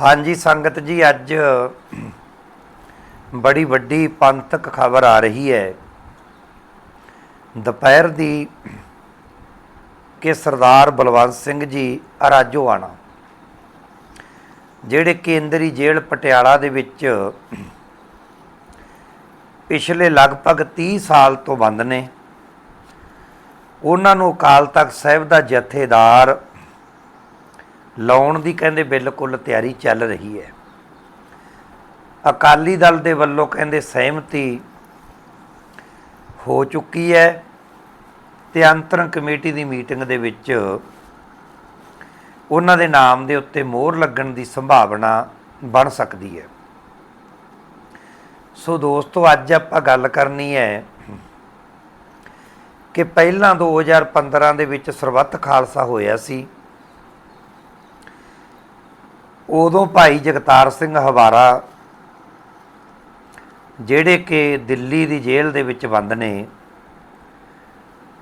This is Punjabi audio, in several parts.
ਹਾਂਜੀ, ਸੰਗਤ ਜੀ, ਅੱਜ ਬੜੀ ਵੱਡੀ ਪੰਥਕ ਖਬਰ ਆ ਰਹੀ ਹੈ। ਦੁਪਹਿਰ ਦੀ ਕਿ ਸਰਦਾਰ ਬਲਵੰਤ ਸਿੰਘ ਜੀ ਅਰਾਜੋਆਣਾ ਜਿਹੜੇ ਕੇਂਦਰੀ ਜੇਲ੍ਹ ਪਟਿਆਲਾ ਦੇ ਵਿੱਚ ਪਿਛਲੇ ਲਗਭਗ 30 ਸਾਲ ਤੋਂ ਬੰਦ ਨੇ, ਉਹਨਾਂ ਨੂੰ ਅਕਾਲ ਤਖਤ ਸਾਹਿਬ ਦਾ ਜਥੇਦਾਰ ਲਾਉਣ ਦੀ ਕਹਿੰਦੇ ਬਿਲਕੁਲ ਤਿਆਰੀ ਚੱਲ ਰਹੀ ਹੈ। ਅਕਾਲੀ ਦਲ ਦੇ ਵੱਲੋਂ ਕਹਿੰਦੇ ਸਹਿਮਤੀ ਹੋ ਚੁੱਕੀ ਹੈ ਤੇ ਅੰਤਰੰਗ ਕਮੇਟੀ ਦੀ ਮੀਟਿੰਗ ਦੇ ਵਿੱਚ ਉਹਨਾਂ ਦੇ ਨਾਮ ਦੇ ਉੱਤੇ ਮੋਹਰ ਲੱਗਣ ਦੀ ਸੰਭਾਵਨਾ ਬਣ ਸਕਦੀ ਹੈ। ਸੋ ਦੋਸਤੋ, ਅੱਜ ਆਪਾਂ ਗੱਲ ਕਰਨੀ ਹੈ ਕਿ ਪਹਿਲਾਂ 2015 ਦੇ ਵਿੱਚ ਸਰਬੱਤ ਖਾਲਸਾ ਹੋਇਆ ਸੀ। ਉਦੋਂ ਭਾਈ ਜਗਤਾਰ ਸਿੰਘ ਹਵਾਰਾ, ਜਿਹੜੇ ਕਿ ਦਿੱਲੀ ਦੀ ਜੇਲ੍ਹ ਦੇ ਵਿੱਚ ਬੰਦ ਨੇ,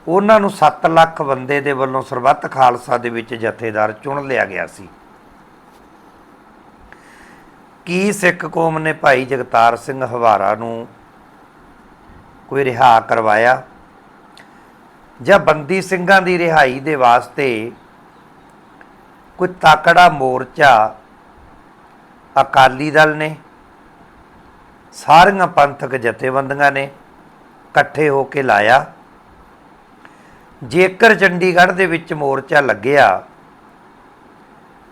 ਉਹਨਾਂ ਨੂੰ 7 ਲੱਖ ਬੰਦੇ ਦੇ ਵੱਲੋਂ ਸਰਬੱਤ ਖਾਲਸਾ ਦੇ ਵਿੱਚ ਜਥੇਦਾਰ ਚੁਣ ਲਿਆ ਗਿਆ ਸੀ। ਕੀ ਸਿੱਖ ਕੌਮ ਨੇ ਭਾਈ ਜਗਤਾਰ ਸਿੰਘ ਹਵਾਰਾ ਨੂੰ ਕੋਈ ਰਿਹਾ ਕਰਵਾਇਆ? ਜਾਂ ਬੰਦੀ ਸਿੰਘਾਂ ਦੀ ਰਿਹਾਈ ਦੇ ਵਾਸਤੇ ਕੋਈ ਤਾਕੜਾ ਮੋਰਚਾ ਅਕਾਲੀ ਦਲ ਨੇ, ਸਾਰੀਆਂ ਪੰਥਕ ਜਥੇਬੰਦੀਆਂ ਨੇ ਇਕੱਠੇ ਹੋ ਕੇ ਲਾਇਆ। ਜੇਕਰ ਚੰਡੀਗੜ੍ਹ ਦੇ ਵਿੱਚ ਮੋਰਚਾ ਲੱਗਿਆ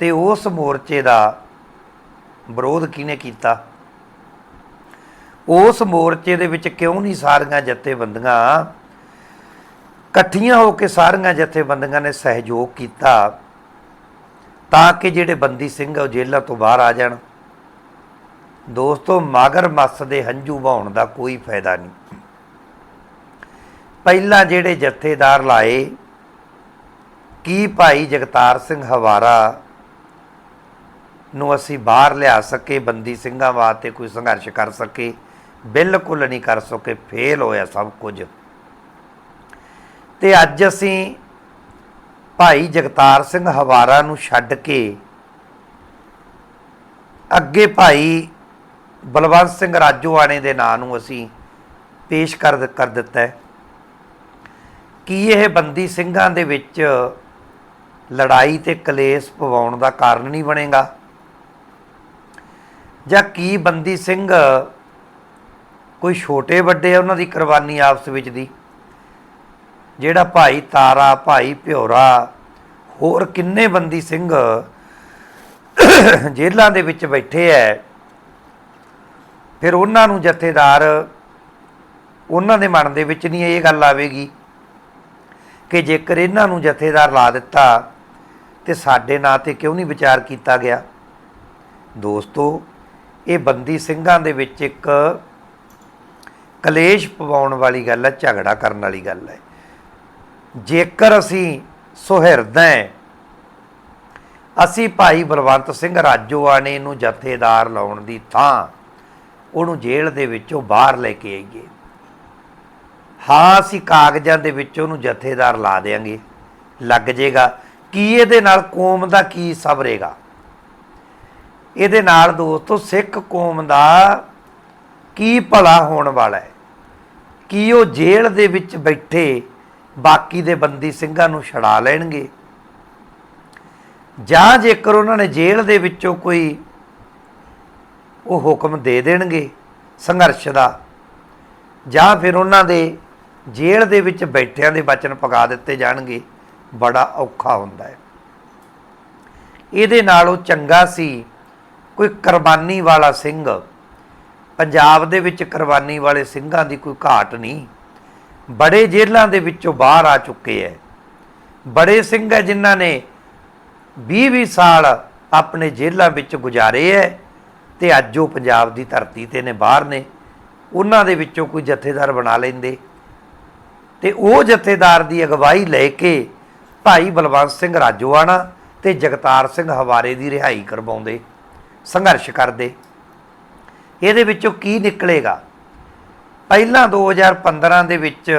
ਤੇ ਉਸ ਮੋਰਚੇ ਦਾ ਵਿਰੋਧ ਕਿਹਨੇ ਕੀਤਾ? ਉਸ ਮੋਰਚੇ ਦੇ ਵਿੱਚ ਕਿਉਂ ਨਹੀਂ ਸਾਰੀਆਂ ਜਥੇਬੰਦੀਆਂ ਇਕੱਠੀਆਂ ਹੋ ਕੇ ਸਾਰੀਆਂ ਜਥੇਬੰਦੀਆਂ ਨੇ ਸਹਿਯੋਗ ਕੀਤਾ ਤਾਂ ਕਿ ਜਿਹੜੇ ਬੰਦੀ ਸਿੰਘ ਉਹ ਜੇਲ੍ਹਾਂ ਤੋਂ ਬਾਹਰ ਆ ਜਾਣ? ਦੋਸਤੋ, ਮਾਗਰ ਮੱਸ ਦੇ ਹੰਝੂ ਵਹਾਉਣ ਦਾ ਕੋਈ ਫਾਇਦਾ ਨਹੀਂ। ਪਹਿਲਾਂ ਜਿਹੜੇ ਜਥੇਦਾਰ ਲਾਏ, ਕੀ ਭਾਈ ਜਗਤਾਰ ਸਿੰਘ ਹਵਾਰਾ ਨੂੰ ਅਸੀਂ ਬਾਹਰ ਲਿਆ ਸਕੇ, ਬੰਦੀ ਸਿੰਘਾਂ ਵਾਸਤੇ ਕੋਈ ਸੰਘਰਸ਼ ਕਰ ਸਕੇ? ਬਿਲਕੁਲ ਨਹੀਂ ਕਰ ਸਕੇ, ਫੇਲ ਹੋਇਆ ਸਭ ਕੁਝ। ਤੇ ਅੱਜ ਅਸੀਂ ਭਾਈ ਜਗਤਾਰ ਸਿੰਘ ਹਵਾਰਾ ਨੂੰ ਛੱਡ ਕੇ ਅੱਗੇ ਭਾਈ ਬਲਵੰਤ ਸਿੰਘ ਰਾਜੋਆਣੇ ਦੇ ਨਾਂ ਨੂੰ ਅਸੀਂ ਪੇਸ਼ ਕਰ ਕਰ ਦਿੱਤਾ ਹੈ। ਕੀ ਇਹ ਬੰਦੀ ਸਿੰਘਾਂ ਦੇ ਵਿੱਚ ਲੜਾਈ ਤੇ ਕਲੇਸ਼ ਪਵਾਉਣ ਦਾ ਕਾਰਨ ਨਹੀਂ ਬਣੇਗਾ? ਜਾਂ ਕੀ ਬੰਦੀ ਸਿੰਘ ਕੋਈ ਛੋਟੇ ਵੱਡੇ ਉਹਨਾਂ ਦੀ ਕੁਰਬਾਨੀ ਆਪਸ ਵਿੱਚ ਦੀ? ਜਿਹੜਾ ਭਾਈ ਤਾਰਾ, ਭਾਈ ਭਿਉਰਾ ਹੋਰ ਕਿੰਨੇ ਬੰਦੀ ਸਿੰਘ ਜੇਲ੍ਹਾਂ ਦੇ ਵਿੱਚ ਬੈਠੇ ਐ ਫਿਰ ਉਹਨਾਂ ਨੂੰ ਜਥੇਦਾਰ ਉਹਨਾਂ ਦੇ ਮਨ ਦੇ ਵਿੱਚ ਨਹੀਂ ਇਹ ਗੱਲ ਆਵੇਗੀ ਕਿ ਜੇਕਰ ਇਹਨਾਂ ਨੂੰ ਜਥੇਦਾਰ ਲਾ ਦਿੱਤਾ ਤੇ ਸਾਡੇ ਨਾਂ ਤੇ ਕਿਉਂ ਨਹੀਂ ਵਿਚਾਰ ਕੀਤਾ ਗਿਆ? ਦੋਸਤੋ, ਇਹ ਬੰਦੀ ਸਿੰਘਾਂ ਦੇ ਵਿੱਚ ਇੱਕ ਕਲੇਸ਼ ਪਵਾਉਣ ਵਾਲੀ ਗੱਲ ਹੈ, ਝਗੜਾ ਕਰਨ ਵਾਲੀ ਗੱਲ ਹੈ। ਜੇਕਰ ਅਸੀਂ ਸੁਹਿਰਦ ਹੈ, ਅਸੀਂ ਭਾਈ ਬਲਵੰਤ ਸਿੰਘ ਰਾਜੋਆਣੇ ਨੂੰ ਜਥੇਦਾਰ ਲਾਉਣ ਦੀ ਥਾਂ ਉਹਨੂੰ ਜੇਲ੍ਹ ਦੇ ਵਿੱਚੋਂ ਬਾਹਰ ਲੈ ਕੇ ਆਈਏ। ਹਾਂ ਅਸੀਂ ਕਾਗਜ਼ਾਂ ਦੇ ਵਿੱਚ ਉਹਨੂੰ ਜਥੇਦਾਰ ਲਾ ਦੇਾਂਗੇ ਲੱਗ ਜਾਏਗਾ ਕੀ ਇਹਦੇ ਨਾਲ ਕੌਮ ਦਾ ਕੀ ਸਬਰੇਗਾ? ਇਹਦੇ ਨਾਲ ਦੋਸਤੋ, ਸਿੱਖ ਕੌਮ ਦਾ ਕੀ ਭਲਾ ਹੋਣ ਵਾਲਾ ਹੈ? ਕੀ ਉਹ ਜੇਲ੍ਹ ਦੇ ਵਿੱਚ ਬੈਠੇ ਬਾਕੀ ਦੇ ਬੰਦੀ ਸਿੰਘਾਂ ਨੂੰ ਛੜਾ ਲੈਣਗੇ? ਜਾਂ ਜੇਕਰ ਉਹਨਾਂ ਨੇ ਜੇਲ੍ਹ ਦੇ ਵਿੱਚੋਂ ਕੋਈ ਉਹ ਹੁਕਮ ਦੇ ਦੇਣਗੇ ਸੰਘਰਸ਼ ਦਾ। ਜਾਂ ਫਿਰ ਉਹਨਾਂ ਦੇ ਜੇਲ੍ਹ ਦੇ ਵਿੱਚ ਬੈਠਿਆਂ ਦੇ ਬਚਨ ਪਕਾ ਦਿੱਤੇ ਜਾਣਗੇ। ਬੜਾ ਔਖਾ ਹੁੰਦਾ ਹੈ। ਇਹਦੇ ਨਾਲੋਂ ਚੰਗਾ ਸੀ ਕੋਈ ਕੁਰਬਾਨੀ ਵਾਲਾ ਸਿੰਘ। ਪੰਜਾਬ ਦੇ ਵਿੱਚ ਕੁਰਬਾਨੀ ਵਾਲੇ ਸਿੰਘਾਂ ਦੀ ਕੋਈ ਘਾਟ ਨਹੀਂ। ਬੜੇ ਜੇਲ੍ਹਾਂ ਦੇ ਵਿੱਚੋਂ ਬਾਹਰ ਆ ਚੁੱਕੇ ਐ ਬੜੇ ਸਿੰਘ ਹੈ ਜਿਨ੍ਹਾਂ ਨੇ 20-20 ਸਾਲ ਆਪਣੇ ਜੇਲ੍ਹਾਂ ਵਿੱਚ ਗੁਜ਼ਾਰੇ ਐ ਤੇ ਅੱਜ ਉਹ ਪੰਜਾਬ ਦੀ ਧਰਤੀ ਤੇ ਨੇ, ਬਾਹਰ ਨੇ, ਉਹਨਾਂ ਦੇ ਵਿੱਚੋਂ ਕੋਈ ਜਥੇਦਾਰ ਬਣਾ ਲੈਂਦੇ। ਤੇ ਉਹ ਜਥੇਦਾਰ ਦੀ ਅਗਵਾਈ ਲੈ ਕੇ ਭਾਈ ਬਲਵੰਤ ਸਿੰਘ ਰਾਜੋਆਣਾ ਤੇ ਜਗਤਾਰ ਸਿੰਘ ਹਵਾਰੇ ਦੀ ਰਿਹਾਈ ਕਰਵਾਉਂਦੇ, ਸੰਘਰਸ਼ ਕਰਦੇ। ਇਹਦੇ ਵਿੱਚੋਂ ਕੀ ਨਿਕਲੇਗਾ? ਪਹਿਲਾਂ 2015 ਦੇ ਵਿੱਚ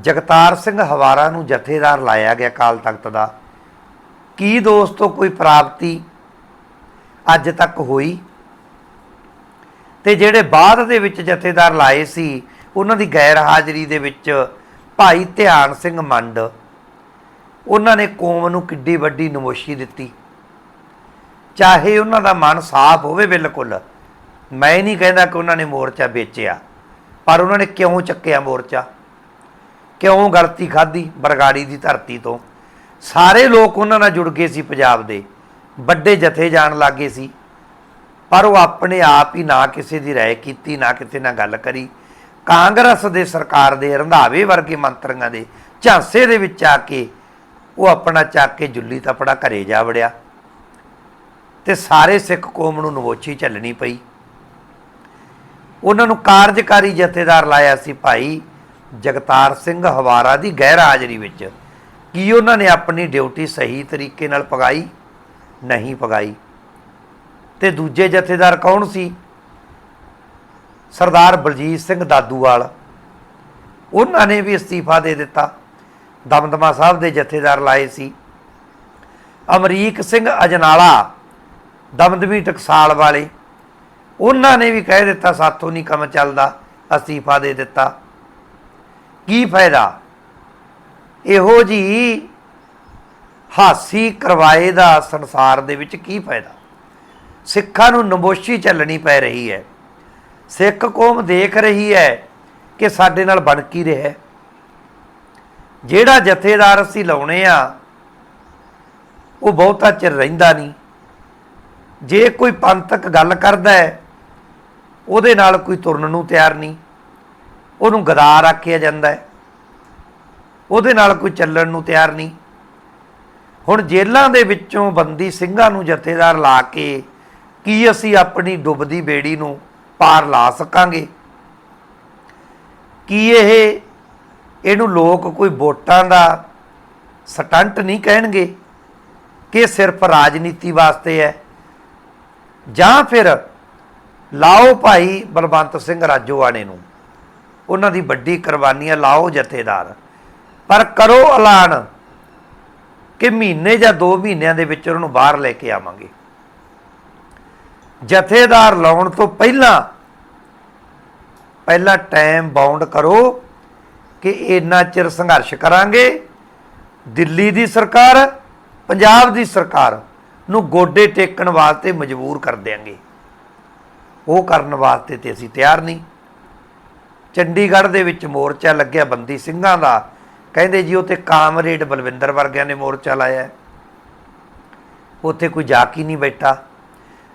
ਜਗਤਾਰ ਸਿੰਘ ਹਵਾਰਾ ਨੂੰ ਜਥੇਦਾਰ ਲਾਇਆ ਗਿਆ ਕਾਲ ਤਖਤ ਦਾ। ਕੀ ਦੋਸਤੋ, ਕੋਈ ਪ੍ਰਾਪਤੀ ਅੱਜ ਤੱਕ ਹੋਈ। ਤੇ ਜਿਹੜੇ ਬਾਅਦ ਦੇ ਵਿੱਚ ਜਥੇਦਾਰ ਲਾਏ ਸੀ, ਉਹਨਾਂ ਦੀ ਗੈਰ ਹਾਜ਼ਰੀ ਦੇ ਵਿੱਚ ਭਾਈ ਧਿਆਨ ਸਿੰਘ ਮੰਡ, ਉਹਨਾਂ ਨੇ ਕੌਮ ਨੂੰ ਕਿੱਡੀ ਵੱਡੀ ਨਮੋਸ਼ੀ ਦਿੱਤੀ। ਚਾਹੇ ਉਹਨਾਂ ਦਾ ਮਨ ਸਾਫ਼ ਹੋਵੇ ਬਿਲਕੁਲ, ਮੈਂ ਨਹੀਂ ਕਹਿੰਦਾ ਕਿ ਉਹਨਾਂ ਨੇ ਮੋਰਚਾ ਵੇਚਿਆ, ਪਰ ਉਹਨਾਂ ਨੇ ਕਿਉਂ ਚੱਕਿਆ ਮੋਰਚਾ? ਕਿਉਂ ਗਲਤੀ ਖਾਧੀ ਬਰਗਾੜੀ ਦੀ ਧਰਤੀ ਤੋਂ? ਸਾਰੇ ਲੋਕ ਉਹਨਾਂ ਨਾਲ ਜੁੜ ਗਏ ਸੀ ਪੰਜਾਬ ਦੇ। ਵੱਡੇ ਜਥੇ ਜਾਣ ਲੱਗੇ ਸੀ। ਪਰ ਉਹ ਆਪਣੇ ਆਪ ਹੀ ਨਾ ਕਿਸੇ ਦੀ ਰਾਏ ਕੀਤੀ, ਨਾ ਕਿਸੇ ਨਾਲ ਗੱਲ ਕਰੀ। ਕਾਂਗਰਸ ਦੇ ਸਰਕਾਰ ਦੇ ਰੰਧਾਵੇ ਵਰਗੇ ਮੰਤਰੀਆਂ ਦੇ ਝਾਂਸੇ ਦੇ ਵਿੱਚ ਆ ਕੇ ਉਹ ਆਪਣਾ ਚੱਕ ਕੇ ਜੁੱਲੀ ਤਪੜਾ ਘਰੇ ਜਾ ਵੜਿਆ। ਤੇ ਸਾਰੇ ਸਿੱਖ ਕੌਮ ਨੂੰ ਨਵੋਚੀ ਝੱਲਣੀ ਪਈ। ਉਹਨਾਂ ਨੂੰ ਕਾਰਜਕਾਰੀ ਜਥੇਦਾਰ ਲਾਇਆ ਸੀ ਭਾਈ ਜਗਤਾਰ ਸਿੰਘ ਹਵਾਰਾ ਦੀ ਗੈਰ ਹਾਜ਼ਰੀ ਵਿੱਚ, ਕੀ ਉਹਨਾਂ ਨੇ ਆਪਣੀ ਡਿਊਟੀ ਸਹੀ ਤਰੀਕੇ ਨਾਲ ਪਗਾਈ। ਨਹੀਂ ਪਗਾਈ। ਤੇ ਦੂਜੇ ਜਥੇਦਾਰ ਕੌਣ ਸੀ? ਸਰਦਾਰ ਬਲਜੀਤ ਸਿੰਘ ਦਾਦੂਵਾਲ। ਉਹਨਾਂ ਨੇ ਵੀ ਅਸਤੀਫਾ ਦੇ ਦਿੱਤਾ। ਦਮਦਮਾ ਸਾਹਿਬ ਦੇ ਜਥੇਦਾਰ ਲਾਏ ਸੀ। ਅਮਰੀਕ ਸਿੰਘ ਅਜਨਾਲਾ, ਦਮਦਮੀ ਟਕਸਾਲ ਵਾਲੇ, ਉਹਨਾਂ ਨੇ ਵੀ ਕਹਿ ਦਿੱਤਾ, ਸਾਥੋਂ ਨਹੀਂ ਕੰਮ ਚੱਲਦਾ। ਅਸਤੀਫਾ ਦੇ ਦਿੱਤਾ। ਕੀ ਫਾਇਦਾ? ਇਹੋ ਜੀ ਹਾਸੀ ਕਰਵਾਏ ਦਾ ਸੰਸਾਰ ਦੇ ਵਿੱਚ ਕੀ ਫਾਇਦਾ? ਸਿੱਖਾਂ ਨੂੰ ਨਮੋਸ਼ੀ ਚੱਲਣੀ ਪੈ ਰਹੀ ਹੈ। ਸਿੱਖ ਕੌਮ ਦੇਖ ਰਹੀ ਹੈ ਕਿ ਸਾਡੇ ਨਾਲ ਬਣ ਕੀ ਰਿਹਾ ਜਿਹੜਾ ਜਥੇਦਾਰ ਅਸੀਂ ਲਾਉਣੇ ਆ, ਉਹ ਬਹੁਤਾ ਚਿਰ ਰਹਿੰਦਾ ਨਹੀਂ। ਜੇ ਕੋਈ ਪੰਥਕ ਗੱਲ ਕਰਦਾ ਹੈ, ਉਹਦੇ ਨਾਲ ਕੋਈ ਤੁਰਨ ਨੂੰ ਤਿਆਰ ਨਹੀਂ। ਉਹਨੂੰ ਗਦਾਰ ਆਖਿਆ ਜਾਂਦਾ ਹੈ। ਉਹਦੇ ਨਾਲ ਕੋਈ ਚੱਲਣ ਨੂੰ ਤਿਆਰ ਨਹੀਂ। ਹੁਣ ਜੇਲ੍ਹਾਂ ਦੇ ਵਿੱਚੋਂ ਬੰਦੀ ਸਿੰਘਾਂ ਨੂੰ ਜਥੇਦਾਰ ਲਾ ਕੇ ਕੀ ਅਸੀਂ ਆਪਣੀ ਡੁੱਬਦੀ ਬੇੜੀ ਨੂੰ ਪਾਰ ਲਾ ਸਕਾਂਗੇ? ਕੀ ਇਹ ਇਹਨੂੰ ਲੋਕ ਕੋਈ ਵੋਟਾਂ ਦਾ ਸਟੰਟ ਨਹੀਂ ਕਹਿਣਗੇ ਕਿ ਸਿਰਫ ਰਾਜਨੀਤੀ ਵਾਸਤੇ ਹੈ? ਜਾਂ ਫਿਰ ਲਾਓ ਭਾਈ ਬਲਵੰਤ ਸਿੰਘ ਰਾਜੋਆਣੇ ਨੂੰ, ਉਹਨਾਂ ਦੀ ਵੱਡੀ ਕੁਰਬਾਨੀਆਂ ਲਾਓ ਜਥੇਦਾਰ। ਪਰ ਕਰੋ ਐਲਾਨ। ਕਿ ਮਹੀਨੇ ਜਾਂ 2 ਮਹੀਨਿਆਂ ਦੇ ਵਿੱਚ ਉਹਨਾਂ ਨੂੰ ਬਾਹਰ ਲੈ ਕੇ ਆਵਾਂਗੇ। ਜਥੇਦਾਰ ਲਾਉਣ ਤੋਂ ਪਹਿਲਾਂ ਪਹਿਲਾਂ ਟਾਈਮ ਬਾਉਂਡ ਕਰੋ ਕਿ ਇੰਨਾ ਚਿਰ ਸੰਘਰਸ਼ ਕਰਾਂਗੇ। ਦਿੱਲੀ ਦੀ ਸਰਕਾਰ, ਪੰਜਾਬ ਦੀ ਸਰਕਾਰ ਨੂੰ ਗੋਡੇ ਟੇਕਣ ਵਾਸਤੇ ਮਜਬੂਰ ਕਰ ਦਿਆਂਗੇ। ਉਹ ਕਰਨ ਵਾਸਤੇ ਤੇ ਅਸੀਂ ਤਿਆਰ ਨਹੀਂ। ਚੰਡੀਗੜ੍ਹ ਦੇ ਵਿੱਚ ਮੋਰਚਾ ਲੱਗਿਆ ਬੰਦੀ ਸਿੰਘਾਂ ਦਾ। ਕਹਿੰਦੇ ਜੀ, ਉੱਥੇ ਕਾਮਰੇਡ ਬਲਵਿੰਦਰ ਵਰਗਿਆਂ ਨੇ ਮੋਰਚਾ ਲਾਇਆ ਉੱਥੇ ਕੋਈ ਜਾ ਕੇ ਨਹੀਂ ਬੈਠਾ।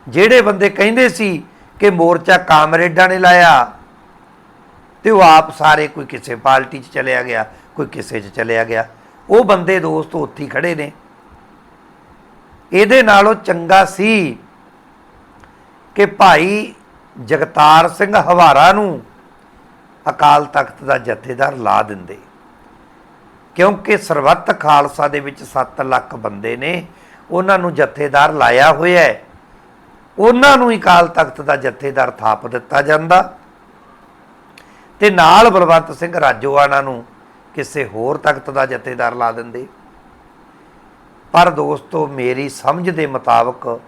ਜਿਹੜੇ ਬੰਦੇ ਕਹਿੰਦੇ ਸੀ ਕਿ ਮੋਰਚਾ ਕਾਮਰੇਡਾਂ ਨੇ ਲਾਇਆ, ਤੇ ਉਹ ਆਪ ਸਾਰੇ ਕੋਈ ਕਿਸੇ ਪਾਰਟੀ 'ਚ ਚਲਿਆ ਗਿਆ, ਕੋਈ ਕਿਸੇ 'ਚ ਚਲਿਆ ਗਿਆ। ਉਹ ਬੰਦੇ ਦੋਸਤ ਉੱਥੇ ਹੀ ਖੜੇ ਨੇ। ਇਹਦੇ ਨਾਲੋਂ ਚੰਗਾ ਸੀ ਕਿ ਭਾਈ ਜਗਤਾਰ ਸਿੰਘ ਹਵਾਰਾ ਨੂੰ ਅਕਾਲ ਤਖਤ ਦਾ ਜਥੇਦਾਰ ਲਾ ਦਿੰਦੇ। ਕਿਉਂਕਿ ਸਰਬੱਤ ਖਾਲਸਾ ਦੇ ਵਿੱਚ 7 ਲੱਖ ਬੰਦੇ ਨੇ, ਉਹਨਾਂ ਨੂੰ ਜਥੇਦਾਰ ਲਾਇਆ ਹੋਇਆ ਹੈ। ਉਹਨਾਂ ਨੂੰ ਹੀ ਅਕਾਲ ਤਖਤ ਦਾ ਜਥੇਦਾਰ ਥਾਪ ਦਿੱਤਾ ਜਾਂਦਾ। ਤੇ ਨਾਲ ਬਲਵੰਤ ਸਿੰਘ ਰਾਜੋਆਣਾ ਨੂੰ ਕਿਸੇ ਹੋਰ ਤਖਤ ਦਾ ਜਥੇਦਾਰ ਲਾ ਦਿੰਦੇ। ਪਰ ਦੋਸਤੋ, ਮੇਰੀ ਸਮਝ ਦੇ ਮੁਤਾਬਕ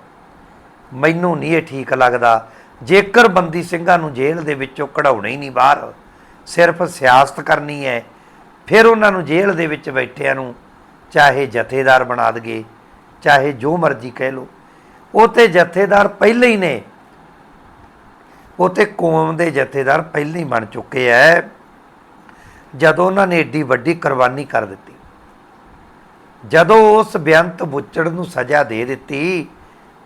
ਮੈਨੂੰ ਨਹੀਂ ਇਹ ਠੀਕ ਲੱਗਦਾ। ਜੇਕਰ ਬੰਦੀ ਸਿੰਘਾਂ ਨੂੰ ਜੇਲ੍ਹ ਦੇ ਵਿੱਚੋਂ ਕਢਾਉਣਾ ਹੀ ਨਹੀਂ ਬਾਹਰ, ਸਿਰਫ ਸਿਆਸਤ ਕਰਨੀ ਹੈ ਫਿਰ ਉਹਨਾਂ ਨੂੰ ਜੇਲ੍ਹ ਦੇ ਵਿੱਚ ਬੈਠਿਆਂ ਨੂੰ ਚਾਹੇ ਜਥੇਦਾਰ ਬਣਾ ਦਗੇ ਚਾਹੇ ਜੋ ਮਰਜ਼ੀ ਕਹਿ ਲੋ ਉਹ ਤੇ ਜਥੇਦਾਰ ਪਹਿਲੇ ਹੀ ਨੇ। ਉਹ ਤੇ ਕੌਮ ਦੇ ਜਥੇਦਾਰ ਪਹਿਲੇ ਹੀ ਬਣ ਚੁੱਕੇ ਐ। ਜਦੋਂ ਉਹਨਾਂ ਨੇ ਏਡੀ ਵੱਡੀ ਕੁਰਬਾਨੀ ਕਰ ਦਿੱਤੀ, ਜਦੋਂ ਉਸ ਬੇਅੰਤ ਬੁੱਚੜ ਨੂੰ ਸਜ਼ਾ ਦੇ ਦਿੱਤੀ,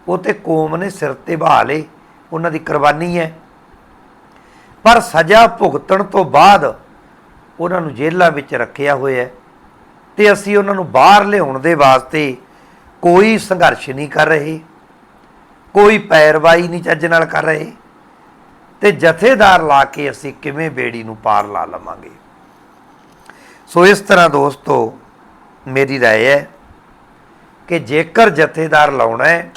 ਉਹ ਤੇ ਕੌਮ ਨੇ ਸਿਰ ਤੇ ਬਹਾ ਲਏ। ਉਹਨਾਂ ਦੀ ਕੁਰਬਾਨੀ ਹੈ ਪਰ ਸਜ਼ਾ ਭੁਗਤਣ ਤੋਂ ਬਾਅਦ ਉਹਨਾਂ ਨੂੰ ਜੇਲ੍ਹਾਂ ਵਿੱਚ ਰੱਖਿਆ ਹੋਇਆ ਹੈ ਤੇ ਅਸੀਂ ਉਹਨਾਂ ਨੂੰ ਬਾਹਰ ਲਿਆਉਣ ਦੇ ਵਾਸਤੇ ਕੋਈ ਸੰਘਰਸ਼ ਨਹੀਂ ਕਰ ਰਹੇ ਕੋਈ ਪੈਰਵਾਈ ਨਹੀਂ ਚੱਜ ਨਾਲ ਕਰ ਰਹੇ ਤੇ ਜਥੇਦਾਰ ਲਾ ਕੇ ਅਸੀਂ ਕਿਵੇਂ ਬੇੜੀ ਨੂੰ ਪਾਰ ਲਾ ਲਵਾਂਗੇ ਸੋ ਇਸ ਤਰ੍ਹਾਂ ਦੋਸਤੋ ਮੇਰੀ رائے ਹੈ ਕਿ ਜੇਕਰ ਜਥੇਦਾਰ ਲਾਉਣਾ ਹੈ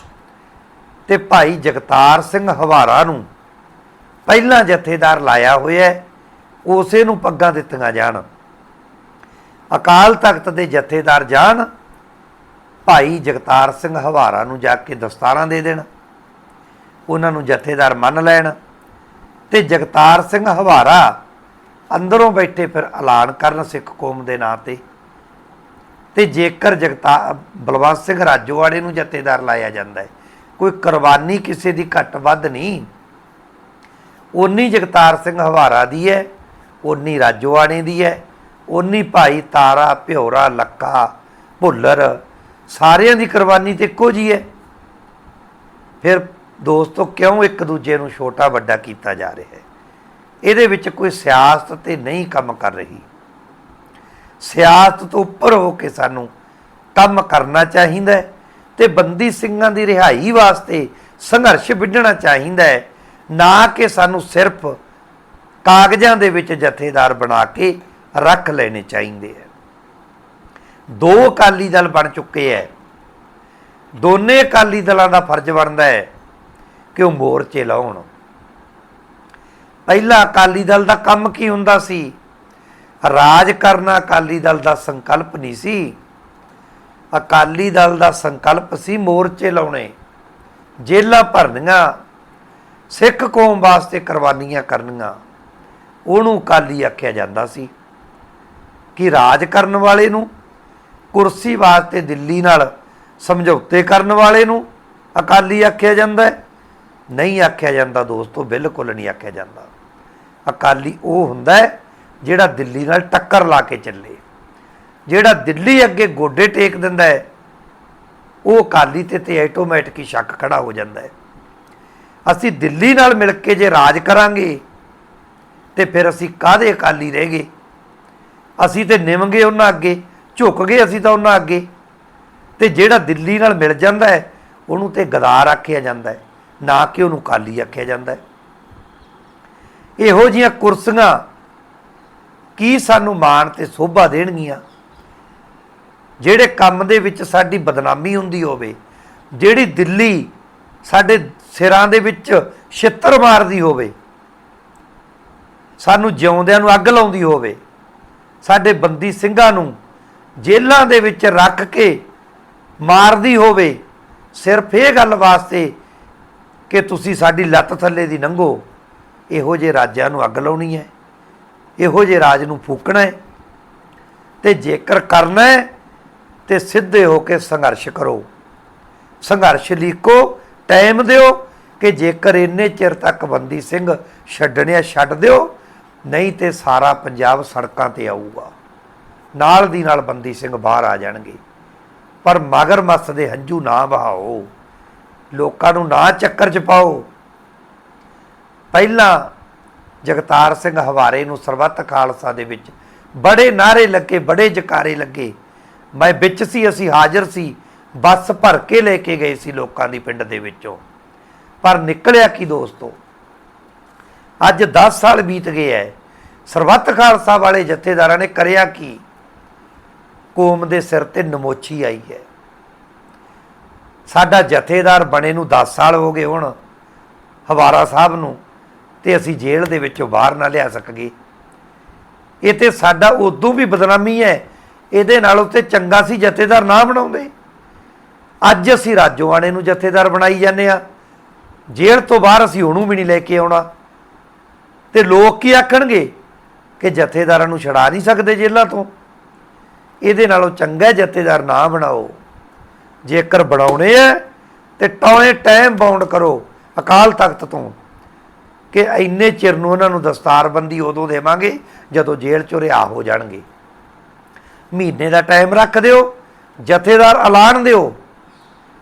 ਤੇ ਭਾਈ ਜਗਤਾਰ ਸਿੰਘ ਹਵਾਰਾ ਨੂੰ ਪਹਿਲਾਂ ਜਥੇਦਾਰ ਲਾਇਆ ਹੋਇਆ ਹੈ ਉਸੇ ਨੂੰ ਪੱਗਾਂ ਦਿੱਤੀਆਂ ਜਾਣ। ਅਕਾਲ ਤਖਤ ਦੇ ਜਥੇਦਾਰ ਜਾਣ, ਭਾਈ ਜਗਤਾਰ ਸਿੰਘ ਹਵਾਰਾ ਨੂੰ ਜਾ ਕੇ ਦਸਤਾਰਾਂ ਦੇ ਦੇਣ। ਉਹਨਾਂ ਨੂੰ ਜਥੇਦਾਰ ਮੰਨ ਲੈਣ ਤੇ ਜਗਤਾਰ ਸਿੰਘ ਹਵਾਰਾ ਅੰਦਰੋਂ ਬੈਠੇ ਫਿਰ ਐਲਾਨ ਕਰਨ ਸਿੱਖ ਕੌਮ ਦੇ ਨਾਂ ਤੇ। ਤੇ ਜੇਕਰ ਜਗਤਾ, ਬਲਵੰਤ ਸਿੰਘ ਰਾਜੋਵਾੜੇ ਨੂੰ ਜਥੇਦਾਰ ਲਾਇਆ ਜਾਂਦਾ ਹੈ, ਕੋਈ ਕੁਰਬਾਨੀ ਕਿਸੇ ਦੀ ਘੱਟ ਵੱਧ ਨਹੀਂ। ਉਨੀ ਜਗਤਾਰ ਸਿੰਘ ਹਵਾਰਾ ਦੀ ਹੈ ਉਨੀ ਰਾਜੋਵਾੜੇ ਦੀ ਹੈ ਉਨੀ ਭਾਈ ਤਾਰਾ ਭਿਉਰਾ ਲੱਕਾ, ਭੁੱਲਰ, ਸਾਰਿਆਂ ਦੀ ਕੁਰਬਾਨੀ ਤੇ ਇੱਕੋ ਜੀ ਹੈ ਫਿਰ ਦੋਸਤੋ, ਕਿਉਂ ਇੱਕ ਦੂਜੇ ਨੂੰ ਛੋਟਾ ਵੱਡਾ ਕੀਤਾ ਜਾ ਰਿਹਾ ਹੈ? ਇਹਦੇ ਵਿੱਚ ਕੋਈ ਸਿਆਸਤ ਤੇ ਨਹੀਂ ਕੰਮ ਕਰ ਰਹੀ। ਸਿਆਸਤ ਤੋਂ ਉੱਪਰ ਹੋ ਕੇ ਸਾਨੂੰ ਕੰਮ ਕਰਨਾ ਚਾਹੀਦਾ ਹੈ ਤੇ ਬੰਦੀ ਸਿੰਘਾਂ ਦੀ ਰਿਹਾਈ ਵਾਸਤੇ ਸੰਘਰਸ਼ ਵਿੱਢਣਾ ਚਾਹੀਦਾ ਹੈ, ਨਾ ਕਿ ਸਾਨੂੰ ਸਿਰਫ ਕਾਗਜ਼ਾਂ ਦੇ ਵਿੱਚ ਜਥੇਦਾਰ ਬਣਾ ਕੇ ਰੱਖ ਲੈਣੇ ਚਾਹੀਦੇ ਹੈ ਦੋ ਅਕਾਲੀ ਦਲ ਬਣ ਚੁੱਕੇ ਹੈ ਦੋਨੇ ਅਕਾਲੀ ਦਲਾਂ ਦਾ ਫਰਜ਼ ਬਣਦਾ ਹੈ ਕਿ ਉਹ ਮੋਰਚੇ ਲਾਉਣ। ਪਹਿਲਾ ਅਕਾਲੀ ਦਲ ਦਾ ਕੰਮ ਕੀ ਹੁੰਦਾ ਸੀ? ਰਾਜ ਕਰਨਾ ਅਕਾਲੀ ਦਲ ਦਾ ਸੰਕਲਪ ਨਹੀਂ ਸੀ। ਅਕਾਲੀ ਦਲ ਦਾ ਸੰਕਲਪ ਸੀ ਮੋਰਚੇ ਲਾਉਣੇ। ਜੇਲਾਂ ਭਰਨੀਆਂ, ਸਿੱਖ ਕੌਮ ਵਾਸਤੇ ਕੁਰਬਾਨੀਆਂ ਕਰਨੀਆਂ। ਉਹਨੂੰ ਅਕਾਲੀ ਆਖਿਆ ਜਾਂਦਾ ਸੀ ਕਿ ਰਾਜ ਕਰਨ ਵਾਲੇ ਨੂੰ, ਕੁਰਸੀ ਵਾਸਤੇ ਦਿੱਲੀ ਨਾਲ ਸਮਝੌਤੇ ਕਰਨ ਵਾਲੇ ਨੂੰ ਅਕਾਲੀ ਆਖਿਆ ਜਾਂਦਾ ਹੈ। ਨਹੀਂ ਆਖਿਆ ਜਾਂਦਾ ਦੋਸਤੋ, ਬਿਲਕੁਲ ਨਹੀਂ ਆਖਿਆ ਜਾਂਦਾ। ਅਕਾਲੀ ਉਹ ਹੁੰਦਾ ਹੈ ਜਿਹੜਾ ਦਿੱਲੀ ਨਾਲ ਟੱਕਰ ਲਾ ਕੇ ਚੱਲੇ। ਜਿਹੜਾ ਦਿੱਲੀ ਅੱਗੇ ਗੋਡੇ ਟੇਕ ਦਿੰਦਾ ਹੈ, ਉਹ ਅਕਾਲੀ ਤੇ ਤੇ ਆਟੋਮੈਟਿਕ ਹੀ ਸ਼ੱਕ ਖੜਾ ਹੋ ਜਾਂਦਾ ਹੈ। ਅਸੀਂ ਦਿੱਲੀ ਨਾਲ ਮਿਲ ਕੇ ਜੇ ਰਾਜ ਕਰਾਂਗੇ ਤੇ ਫਿਰ ਅਸੀਂ ਕਾਹਦੇ ਅਕਾਲੀ ਰਹਿ ਗਏ? ਅਸੀਂ ਤੇ ਨਿਵਗੇ ਉਹਨਾਂ ਅੱਗੇ, ਝੁਕ ਗਏ ਅਸੀਂ ਤਾਂ ਉਹਨਾਂ ਅੱਗੇ। ਤੇ ਜਿਹੜਾ ਦਿੱਲੀ ਨਾਲ ਮਿਲ ਜਾਂਦਾ ਹੈ, ਉਹਨੂੰ ਤੇ ਗਦਾਰ ਆਖਿਆ ਜਾਂਦਾ ਹੈ, ਨਾ ਕਿ ਉਹਨੂੰ ਕਾਲੀ ਆਖਿਆ ਜਾਂਦਾ ਹੈ। ਇਹੋ ਜੀਆਂ ਕੁਰਸੀਆਂ ਕੀ ਸਾਨੂੰ ਮਾਣ ਤੇ ਸੋਭਾ ਦੇਣਗੀਆਂ? ਜਿਹੜੇ ਕੰਮ ਦੇ ਵਿੱਚ ਸਾਡੀ ਬਦਨਾਮੀ ਹੁੰਦੀ ਹੋਵੇ, ਜਿਹੜੀ ਦਿੱਲੀ ਸਾਡੇ ਸਿਰਾਂ ਦੇ ਵਿੱਚ ਛਿੱਤਰ ਮਾਰਦੀ ਹੋਵੇ ਸਾਨੂੰ ਜਿਉਂਦਿਆਂ ਨੂੰ ਅੱਗ ਲਾਉਂਦੀ ਹੋਵੇ, ਸਾਡੇ ਬੰਦੀ ਸਿੰਘਾਂ ਨੂੰ ਜੇਲ੍ਹਾਂ ਦੇ ਵਿੱਚ ਰੱਖ ਕੇ ਮਾਰਦੀ ਹੋਵੇ, ਸਿਰਫ ਇਹ ਗੱਲ ਵਾਸਤੇ ਕਿ ਤੁਸੀਂ ਸਾਡੀ ਲੱਤ ਥੱਲੇ ਦੀ ਲੰਘੋ ਇਹੋ ਜਿਹੇ ਰਾਜਾਂ ਨੂੰ ਅੱਗ ਲਾਉਣੀ ਹੈ, ਇਹੋ ਜਿਹੇ ਰਾਜ ਨੂੰ ਫੂਕਣਾ ਹੈ, ਤੇ ਜੇਕਰ ਕਰਨਾ ਹੈ, ਤੇ ਸਿੱਧੇ ਹੋ ਕੇ ਸੰਘਰਸ਼ ਕਰੋ। ਸੰਘਰਸ਼ ਲੀਕੋ, ਟਾਈਮ ਦਿਓ ਕਿ ਜੇਕਰ ਇੰਨੇ ਚਿਰ ਤੱਕ ਬੰਦੀ ਸਿੰਘ ਛੱਡਣਿਆ ਛੱਡ ਦਿਓ ਨਹੀਂ ਤੇ ਸਾਰਾ ਪੰਜਾਬ ਸੜਕਾਂ ਤੇ ਆਊਗਾ। ਨਾਲ ਦੀ ਨਾਲ ਬੰਦੀ ਸਿੰਘ ਬਾਹਰ ਆ ਜਾਣਗੇ। ਪਰ ਮਗਰ ਮੱਸ ਦੇ ਹੰਝੂ ਨਾ ਵਹਾਓ। ਲੋਕਾਂ ਨੂੰ ਨਾ ਚੱਕਰ ਚ ਪਾਓ। ਪਹਿਲਾਂ ਜਗਤਾਰ ਸਿੰਘ ਹਵਾਰੇ ਨੂੰ ਸਰਬੱਤ ਖਾਲਸਾ ਦੇ ਵਿੱਚ ਬੜੇ ਨਾਰੇ ਲੱਗੇ, ਬੜੇ ਜਕਾਰੇ ਲੱਗੇ। ਮੈਂ ਵਿੱਚ ਸੀ, ਅਸੀਂ ਹਾਜ਼ਰ ਸੀ। ਬੱਸ ਭਰ ਕੇ ਲੈ ਕੇ ਗਏ ਸੀ ਲੋਕਾਂ ਦੀ ਪਿੰਡ ਦੇ ਵਿੱਚੋਂ। ਪਰ ਨਿਕਲਿਆ ਕੀ ਦੋਸਤੋ? ਅੱਜ 10 ਸਾਲ ਬੀਤ ਗਏ ਐ। ਸਰਬੱਤ ਖਾਲਸਾ ਵਾਲੇ ਜਥੇਦਾਰਾਂ ਨੇ ਕਰਿਆ ਕੀ? ਕੌਮ ਦੇ ਸਿਰ ਤੇ ਨਮੋਚੀ ਆਈ ਹੈ ਸਾਡਾ ਜਥੇਦਾਰ ਬਣੇ ਨੂੰ 10 ਸਾਲ ਹੋ ਗਏ ਹੁਣ, ਹਵਾਰਾ ਸਾਹਿਬ ਨੂੰ, ਤੇ ਅਸੀਂ ਜੇਲ੍ਹ ਦੇ ਵਿੱਚੋਂ ਬਾਹਰ ਨਾ ਲਿਆ ਸਕਗੇ ਇਹ ਤੇ ਸਾਡਾ ਉਦੋਂ ਵੀ ਬਦਨਾਮੀ ਹੈ ਇਹਦੇ ਨਾਲ ਤੇ ਚੰਗਾ ਸੀ ਜਥੇਦਾਰ ਨਾ ਬਣਾਉਂਦੇ। ਅੱਜ ਅਸੀਂ ਰਾਜੋਆਣੇ ਨੂੰ ਜਥੇਦਾਰ ਬਣਾਈ ਜਾਂਦੇ ਆ। ਜੇਲ੍ਹ ਤੋਂ ਬਾਹਰ ਅਸੀਂ ਉਹਨੂੰ ਵੀ ਨਹੀਂ ਲੈ ਕੇ ਆਉਣਾ। ਤੇ ਲੋਕ ਕੀ ਆਖਣਗੇ ਕਿ ਜਥੇਦਾਰਾਂ ਨੂੰ ਛਡਾ ਨਹੀਂ ਸਕਦੇ ਜੇਲ੍ਹਾਂ ਤੋਂ? ਇਹਦੇ ਨਾਲੋਂ ਚੰਗਾ ਜਥੇਦਾਰ ਨਾ ਬਣਾਓ। ਜੇਕਰ ਬਣਾਉਣੇ ਆ, ਤੇ ਟੌਏ ਟਾਈਮ ਬਾਉਂਡ ਕਰੋ ਅਕਾਲ ਤਖਤ ਤੋਂ ਕਿ ਇੰਨੇ ਚਿਰ ਨੂੰ ਉਹਨਾਂ ਨੂੰ ਦਸਤਾਰਬੰਦੀ ਉਦੋਂ ਦੇਵਾਂਗੇ ਜਦੋਂ ਜੇਲ੍ਹ ਚੋਂ ਰਿਹਾ ਹੋ ਜਾਣਗੇ। ਮਹੀਨੇ ਦਾ ਟਾਈਮ ਰੱਖ ਦਿਓ, ਜਥੇਦਾਰ ਐਲਾਨ ਦਿਓ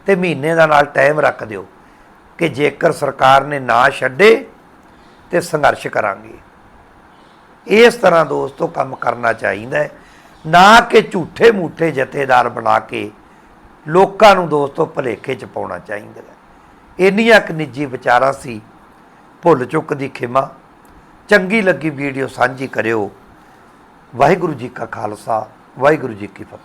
ਤੇ ਮਹੀਨੇ ਦਾ ਨਾਲ ਟਾਈਮ ਰੱਖ ਦਿਓ ਕਿ ਜੇਕਰ ਸਰਕਾਰ ਨੇ ਨਾ ਛੱਡੇ ਤੇ ਸੰਘਰਸ਼ ਕਰਾਂਗੇ। ਇਸ ਤਰ੍ਹਾਂ ਦੋਸਤੋ ਕੰਮ ਕਰਨਾ ਚਾਹੀਦਾ ਹੈ। ਨਾ ਕਿ ਝੂਠੇ ਮੂਠੇ ਜਥੇਦਾਰ ਬਣਾ ਕੇ ਲੋਕਾਂ ਨੂੰ ਦੋਸਤੋ ਭਲੇਖੇ ਚ ਪਾਉਣਾ ਚਾਹੀਦਾ ਹੈ। ਇੰਨੀਆਂ ਕੁ ਨਿੱਜੀ ਵਿਚਾਰਾਂ ਸੀ, ਭੁੱਲ ਚੁੱਕ ਦੀ ਖਿਮਾ। ਚੰਗੀ ਲੱਗੀ ਵੀਡੀਓ ਸਾਂਝੀ ਕਰਿਓ। ਵਾਹਿਗੁਰੂ ਜੀ ਕਾ ਖਾਲਸਾ, ਵਾਹਿਗੁਰੂ ਜੀ ਕੀ ਫਤਿਹ।